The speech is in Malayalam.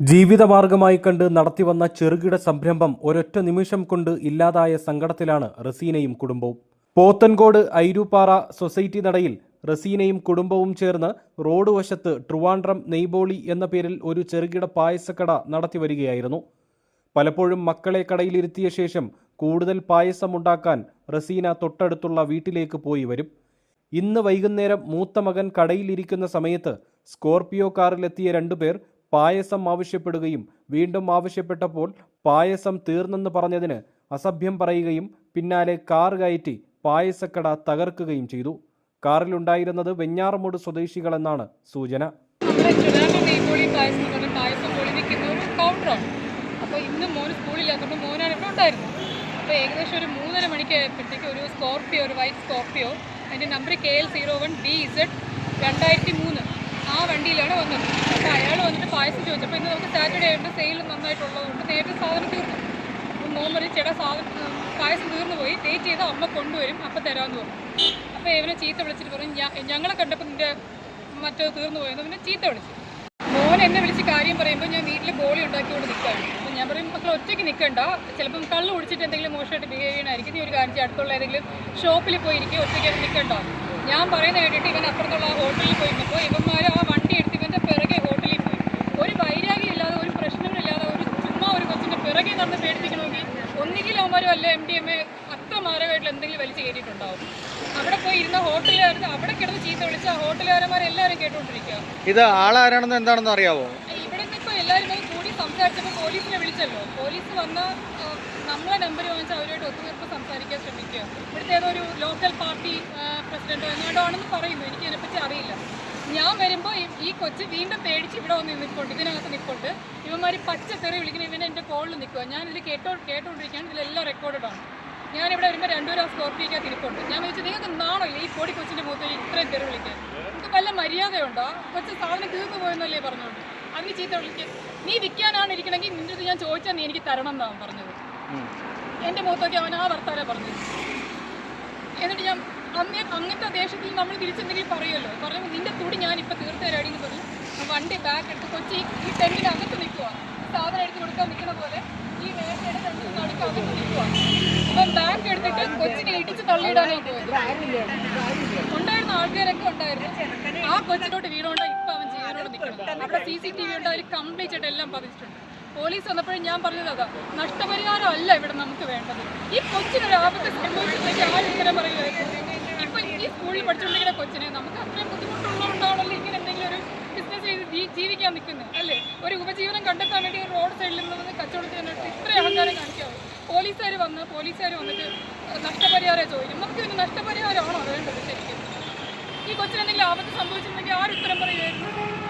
ജീവിതമാർഗമായി കണ്ട് നടത്തിവന്ന ചെറുകിട സംരംഭം ഒരൊറ്റ നിമിഷം കൊണ്ട് ഇല്ലാതായ സങ്കടത്തിലാണ് റസീനയും കുടുംബവും. പോത്തൻകോട് ഐരൂപ്പാറ സൊസൈറ്റി നടയിൽ റസീനയും കുടുംബവും ചേർന്ന് റോഡ് വശത്ത് ട്രുവാൻഡ്രം നെയ്ബോളി എന്ന പേരിൽ ഒരു ചെറുകിട പായസക്കട നടത്തിവരികയായിരുന്നു. പലപ്പോഴും മക്കളെ കടയിലിരുത്തിയ ശേഷം കൂടുതൽ പായസമുണ്ടാക്കാൻ റസീന തൊട്ടടുത്തുള്ള വീട്ടിലേക്ക് പോയി വരും. ഇന്ന് വൈകുന്നേരം മൂത്ത മകൻ കടയിലിരിക്കുന്ന സമയത്ത് സ്കോർപിയോ കാറിലെത്തിയ രണ്ടുപേർ പായസം ആവശ്യപ്പെടുകയും വീണ്ടും ആവശ്യപ്പെട്ടപ്പോൾ പായസം തീർന്നെന്ന് പറഞ്ഞതിന് അസഭ്യം പറയുകയും പിന്നാലെ കാർ കയറ്റി പായസക്കട തകർക്കുകയും ചെയ്തു. കാറിലുണ്ടായിരുന്നത് വെഞ്ഞാറമൂട് സ്വദേശികളെന്നാണ് സൂചന. അപ്പോൾ ഇന്ന് മോന് സ്കൂളില്ലാത്തതുകൊണ്ട് മോനാണ് ഇവിടെ ഉണ്ടായിരുന്നു. അപ്പോൾ ഏകദേശം ഒരു മൂന്നര മണിക്ക് ആയപ്പോഴത്തേക്ക് ഒരു സ്കോർപ്പിയോ ഒരു വൈറ്റ് സ്കോർപ്പിയോ അതിന്റെ number K L zero one B Z രണ്ടായിരത്തി മൂന്ന്. ആ വണ്ടിയിലാണ് വന്നത്. അപ്പോൾ അയാൾ വന്നിട്ട് പായസം ചോദിച്ചപ്പോൾ ഇന്ന് നമുക്ക് സാറ്റർഡേ ആയിട്ട് സെയിൽ നന്നായിട്ടുള്ളതുകൊണ്ട് നേരത്തെ സാധനം തീർന്നു. അപ്പം മോൻ ചേട ചേട്ടാ സാധനം പായസം തീർന്നു പോയി. ഡേറ്റ് ചെയ്ത് അമ്മ കൊണ്ടുവരും അപ്പം തരാമെന്ന് പറഞ്ഞു. അപ്പോൾ ഇവനെ ചീത്ത വിളിച്ചിട്ട് പറഞ്ഞു "ഞാ- ഞങ്ങളെ കണ്ടപ്പോൾ നിന്റെ മറ്റേ തീർന്നു പോയെന്ന് പിന്നെ ചീത്ത വിളിച്ചു. മോൻ എന്നെ വിളിച്ച് കാര്യം പറയുമ്പോൾ ഞാൻ വീട്ടിൽ ബോളി ഉണ്ടാക്കിക്കൊണ്ട് നിൽക്കുകയാണ് അപ്പം ഞാൻ പറയും മക്കൾ ഒറ്റയ്ക്ക് നിൽക്കണ്ട ചിലപ്പം കള്ള് കുടിച്ചിട്ട് എന്തെങ്കിലും മോശമായിട്ട് ബിഹേവ് ചെയ്യണമായിരിക്കും നീ ഒരു കാര്യം അടുത്തുള്ള ഏതെങ്കിലും ഷോപ്പിൽ പോയിരിക്കും ഒറ്റയ്ക്ക് നിൽക്കണ്ട ഞാൻ പറയുന്ന കേട്ടിട്ട് ഇവൻ അപ്പുറത്തുള്ള ആ ഹോട്ടലിൽ പോയി നിന്നപ്പോൾ ഇവന്മാർ ആ വണ്ടി എടുത്ത് ഇവന്റെ പിറകെ ഹോട്ടലിൽ പോയി ഒരു വൈരാഗ്യം ഇല്ലാതെ ഒരു പ്രശ്നങ്ങളില്ലാതെ ഒരു ചുമ്മാ ഒരു കൊച്ചിന്റെ പിറകെ നടന്ന് പേടിപ്പിക്കണമെങ്കിൽ ഒന്നുകിൽ അവന്മാരും അല്ല എം ഡി എം എ അത്ര മാരകമായിട്ടുള്ള എന്തെങ്കിലും വലിച്ചു കയറ്റിയിട്ടുണ്ടാവും. അവിടെ പോയി ഇരുന്ന ഹോട്ടലുകാർ അവിടെ കിടന്ന് ചീത്ത വിളിച്ച ഹോട്ടലുകാരന്മാരെല്ലാവരും കേട്ടുകൊണ്ടിരിക്കുക. ഇത് ആളാരാണെന്ന് എന്താണെന്ന് അറിയാവോ? ഇവിടെ ഇപ്പോൾ എല്ലാവരും കൂടി സംസാരിച്ചപ്പോൾ പോലീസിനെ വിളിച്ചല്ലോ. പോലീസ് വന്ന് നമ്മളെ നമ്പർ വാങ്ങിച്ച് അവരുമായിട്ട് ഒത്തുതീർപ്പ് സംസാരിക്കാൻ ശ്രമിക്കുക. ഇവിടുത്തെ ഏതോ ഒരു ലോക്കൽ പാർട്ടി പ്രസിഡന്റോ എങ്ങാണ്ടോ ആണെന്ന് പറയുന്നു. എനിക്ക് അതിനെപ്പറ്റി അറിയില്ല. ഞാൻ വരുമ്പോൾ ഈ കൊച്ച് വീണ്ടും പേടിച്ച് ഇവിടെ വന്ന് നിൽപ്പുണ്ട് ഇതിനകത്ത് നിൽപ്പുണ്ട്. ഇവന്മാർ പച്ചത്തെറി വിളിക്കുന്ന ഇവനെ എന്റെ കോളിൽ നിൽക്കുക ഞാൻ ഇത് കേട്ടോ കേട്ടോണ്ടിരിക്കുകയാണ് ഇതിലെല്ലാം റെക്കോർഡഡ് ആണ്. ഞാനിവിടെ വരുമ്പോൾ രണ്ടുപേരും ആ സ്കോർപ്പിക്കാൻ തിരിപ്പുണ്ട് ഞാൻ ചോദിച്ചു നിങ്ങൾക്ക് നാണോ ഈ പൊടി കൊച്ചിന്റെ മുഖത്ത് ഇത്രയും തെറി വിളിക്കാൻ? നിങ്ങൾക്ക് വല്ല മര്യാദയുണ്ടോ? കൊച്ചു സാധനം തീർന്നു പോയെന്നല്ലേ പറഞ്ഞോണ്ട് അതിന് ചീത്ത വിളിക്കുക നീ വിൽക്കാനാണ് ഇരിക്കണമെങ്കിൽ നിന്റെ അടുത്ത് ഞാൻ ചോദിച്ചാൽ നീ എനിക്ക് തരണം എന്നാണ് പറഞ്ഞത്. എന്റെ മുഖത്തൊക്കെ അവൻ ആ വർത്താനം പറഞ്ഞത്. എന്നിട്ട് ഞാൻ അന്നേ അങ്ങനത്തെ ദേശത്തിൽ നമ്മൾ തിരിച്ചെന്തെങ്കിലും പറയുമല്ലോ. പറഞ്ഞു നിന്റെ തുടി ഞാൻ ഇപ്പം തീർത്ത് തരാടി എന്ന് പറഞ്ഞു. വണ്ടി ബാക്ക് എടുത്ത് കൊച്ചി ഈ ടെന്റിന് അകത്ത് നിൽക്കുക സാധനം എടുത്ത് കൊടുക്കാൻ നിൽക്കുന്ന പോലെ ഈ വേട്ടയുടെ ടെന്റിന് നടുക്ക് അകത്ത് നിൽക്കുക ബാക്ക് എടുത്തിട്ട് കൊച്ചിനെ ഇടിച്ച് തള്ളിയിടാനായി പോയത്. ഉണ്ടായിരുന്ന ആൾക്കാരൊക്കെ ഉണ്ടായിരുന്നു. ആ കൊച്ചിനോട്ട് വീണോണ്ട് ഇപ്പൊ അവൻ ചെയ്യാനോട് നിൽക്കണം. അവിടെ സി സി ടി വി ഉണ്ട് അതിൽ കംപ്ലീറ്റ് ആയിട്ട് എല്ലാം പതിച്ചിട്ടുണ്ട്. പോലീസ് വന്നപ്പോഴും ഞാൻ പറഞ്ഞത് അതാ നഷ്ടപരിഹാരം അല്ല ഇവിടെ നമുക്ക് വേണ്ടത്. ഈ കൊച്ചിനൊരു ആപത്ത് സംഭവിച്ചിട്ടുണ്ടെങ്കിൽ ആരും ഇങ്ങനെ ഈ സ്കൂളിൽ പഠിച്ചുകൊണ്ടിരിക്കുന്ന കൊച്ചിനെ നമുക്ക് അത്രയും ബുദ്ധിമുട്ടുള്ളതുകൊണ്ടാണല്ലോ ഇങ്ങനെ എന്തെങ്കിലും ഒരു ബിസിനസ് ചെയ്ത് ജീവിക്കാൻ നിൽക്കുന്നത് അല്ലേ? ഒരു ഉപജീവനം കണ്ടെത്താൻ വേണ്ടി ഒരു റോഡ് സൈഡിൽ നിന്ന് കച്ചവടം ഇത്ര ആൾക്കാരെ കാണിക്കാവോ? പോലീസുകാർ വന്ന് പോലീസുകാർ വന്നിട്ട് നഷ്ടപരിഹാരം ചോദിക്കും. നമുക്ക് ഇതിന് നഷ്ടപരിഹാരമാണോ വേണ്ടത് ശരിക്കും? ഈ കൊച്ചിനെന്തെങ്കിലും ആപത്ത് സംഭവിച്ചിട്ടുണ്ടെങ്കിൽ ആരുത്തരം പറയുമായിരുന്നു